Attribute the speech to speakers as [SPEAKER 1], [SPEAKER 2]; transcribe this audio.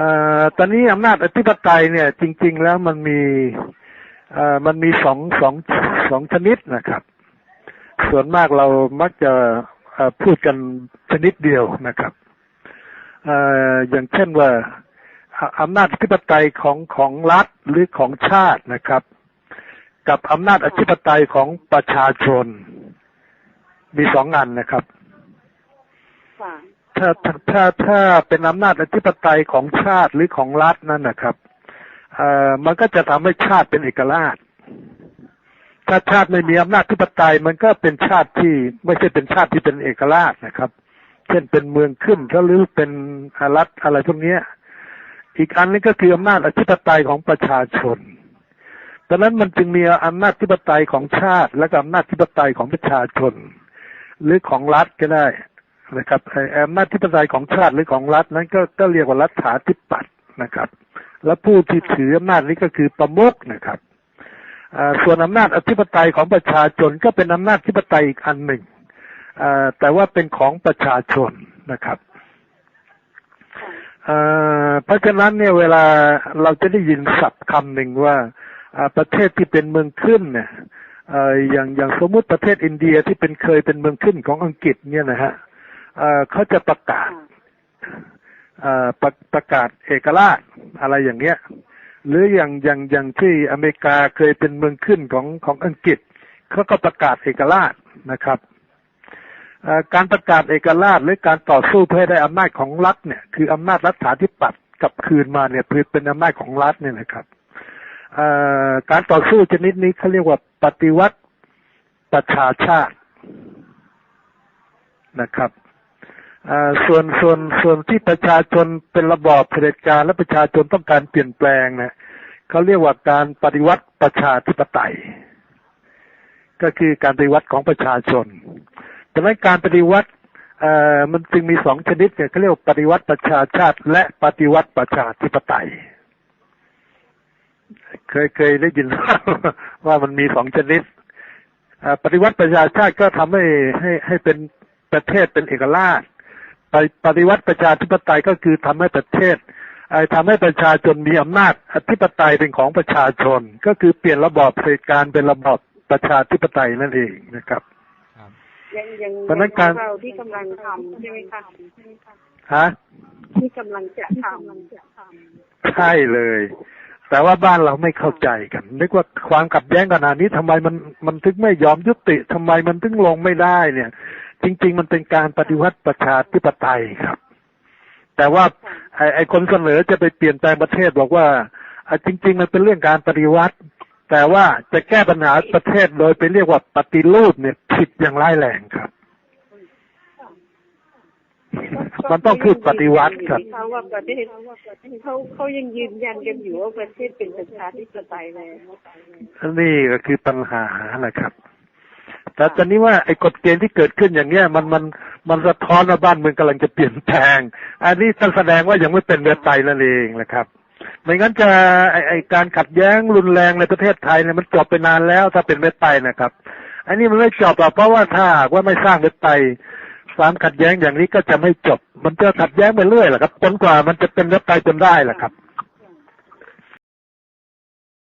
[SPEAKER 1] อตอนนี้อำนาจอธิปไตยเนี่ย จริง ๆ แล้วมันมีมันมีสองสองสองชนิดนะครับ ส่วนมากเรามักจะพูดกันชนิดเดียวนะครับออย่างเช่นว่าอำนาจอธิปไตยของของรัฐหรือของชาตินะครับ กับอำนาจอธิปไตยของประชาชน มีสองอันนะครับ ถ้าถ้าถ้าถาเป็นอำนาจอธิปไตยของชาติหรือของรัฐนั่นนะครับเอ่อมันก็จะทำให้ชาติเป็นเอกราช ถ้าชาติไม่มีอำนาจอธิปไตยมันก็เป็นชาติที่ไม่ใช่เป็นชาติที่เป็นเอกราชนะครับ เช่นเป็นเมืองขึ้นหรือเป็นรัฐอะไรพวกนี้อีกอันนึงก็คืออำนาจอธิปไตยของประชาชนดังนั้นมันจึงมีอำนาจอธิปไตยของชาติ และอำนาจอธิปไตยของประชาชน หรือของรัฐก็ได้ นะครับไออำนาจธิปไตยของชาติหรือของรัฐนั้นก็ก็เรียกว่ารัฐาธิปัตย์นะครับ และผู้ที่ถืออำนาจนี้ก็คือประมุขนะครับส่วนอำนาจอธิปไตยของประชาชนก็เป็นอำนาจธิปไตยอีกอันหนึ่งแต่ว่าเป็นของประชาชนนะครับเพราะฉะนั้นเนี่ยเวลาเราจะได้ยินศัพท์คำหนึ่งว่าประเทศที่เป็นเมืองขึ้นเนี่ยเอ่ออย่างอย่างสมมุติประเทศอินเดียที่เป็นเคยเป็นเมืองขึ้นของอังกฤษเนี่ยนะฮะ เอ่อเขาจะประกาศเอ่อประประกาศเอกราชอะไรอย่างเงี้ย หรืออย่างอย่างอย่างที่อเมริกาเคยเป็นเมืองขึ้นของของอังกฤษเขาก็ประกาศเอกราชนะครับเอ่อการประกาศเอกราชหรือการต่อสู้เพื่อให้ได้อำนาจของรัฐเนี่ย คืออำนาจรัฐาธิปัตย์กลับคืนมาเนี่ยเพื่อเป็นอำนาจของรัฐเนี่ยนะครับเอ่อการต่อสู้ชนิดนี้เขาเรียกว่าปฏิวัติประชาชาตินะครับอ่า ส่วนส่วนส่วนที่ประชาชนเป็นระบอบเผด็จการและประชาชนต้องการเปลี่ยนแปลงเนะเขาเรียกว่าการปฏิวัติประชาธิปไตย ก็คือการปฏิวัติของประชาชนดังนั้นการปฏิวัติมันจึงมีสองชนิดเนี่ยเขาเรียกว่าปฏิวัติประชาชาติ และปฏิวัติประชาธิปไตย เคยเคยได้ยินว่ามันมีสองชนิดปฏิวัติประชาชาติก็ทำให้ให้ให้เป็นประเทศเป็นเอกราช ปฏิปฏิวัติประชาธิปไตยก็คือทำให้ประเทศไอ้ทำให้ประชาชนมีอำนาจอธิปไตยเป็นของประชาชน ก็คือเปลี่ยนระบอบเผด็จการเป็นระบอบประชาธิปไตยนั่นเองนะครับ
[SPEAKER 2] ครับ
[SPEAKER 3] ยังยัง
[SPEAKER 1] เพราะฉะนั้นการ
[SPEAKER 3] เราที่กำลังทำใช่ไหมคะ
[SPEAKER 1] ฮะ
[SPEAKER 3] ที่กำลังจะทำ
[SPEAKER 1] ใช่เลย แต่ว่าบ้านเราไม่เข้าใจกันนึกว่าความขัดแย้งขนาดนี้ทำไมมันมันถึงไม่ยอมยุติทำไมมันถึงลงไม่ได้เนี่ย จริง ๆ มันเป็นการปฏิวัติประชาธิปไตยครับ แต่ว่าไอ้ไอ้คนเสนอจะไปเปลี่ยนแปลงประเทศบอกว่าอะจริง ๆ มันเป็นเรื่องการปฏิวัติ แต่ว่าจะแก้ปัญหาประเทศโดยไปเรียกว่าปฏิรูปเนี่ยผิดอย่างร้ายแรงครับมันต้องพูดปฏิวัติครับ
[SPEAKER 3] เขาว่าประเทศเขาเขายังยืนยันกันอยู่ว่าประเทศเป็นประชาธิปไตยแล้ว
[SPEAKER 1] นี่ก็คือปัญหานะครับ แต่ตอนนี้ว่าไอ้กฎเกณฑ์ที่เกิดขึ้นอย่างเงี้ยมันมันมันสะท้อนว่าบ้านเมืองกำลังจะเปลี่ยนแปลง อันนี้ท่านแสดงว่ายังไม่เป็นเรือไตนั่นเองนะครับไม่งั้นจะไอ้ไอ้การขัดแย้งรุนแรงในประเทศไทยเนี่ยมันจบไปนานแล้วถ้าเป็นเว็บไตนะครับ อันนี้มันไม่จบหรอกเพราะว่าถ้าหากว่าไม่สร้างเว็บไตความขัดแย้งอย่างนี้ก็จะไม่จบ มันจะขัดแย้งไปเรื่อยแหละครับจนกว่ามันจะเป็นเว็บไตจนได้แหละครับ